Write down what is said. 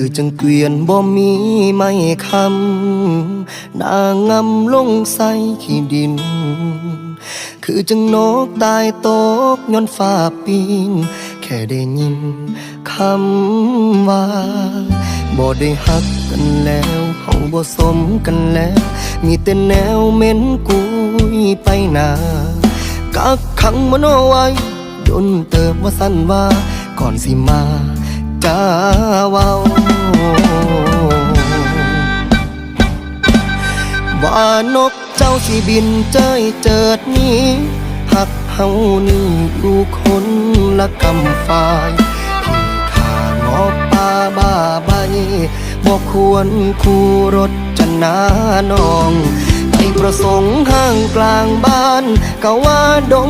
ือจังเกวียนบ่มีไม่คำนางงำลงใส่ขี้ดิน คือจังนกตายตกย้อนฟ้าปิงแค่ได้ยินคำว่าบ่ได้ฮักกันแล้วเขาบ่สมกันแล้ว มีแต่แนวเม็นกุยไปหนากักขังมันเอาไว้ดนเติบว่าสั้นว่าก่อนสิมา จ้าเว้าว่านกเจ้าสิบินเจ้ยเจิดนี้หักเฮานี่อยู่คนละกำฝ่ายที่ขางอกป่าบ้าใบบอกควรคู่รถจนาน้องไปประสงค์ห้างกลางบ้านก็ว่าดง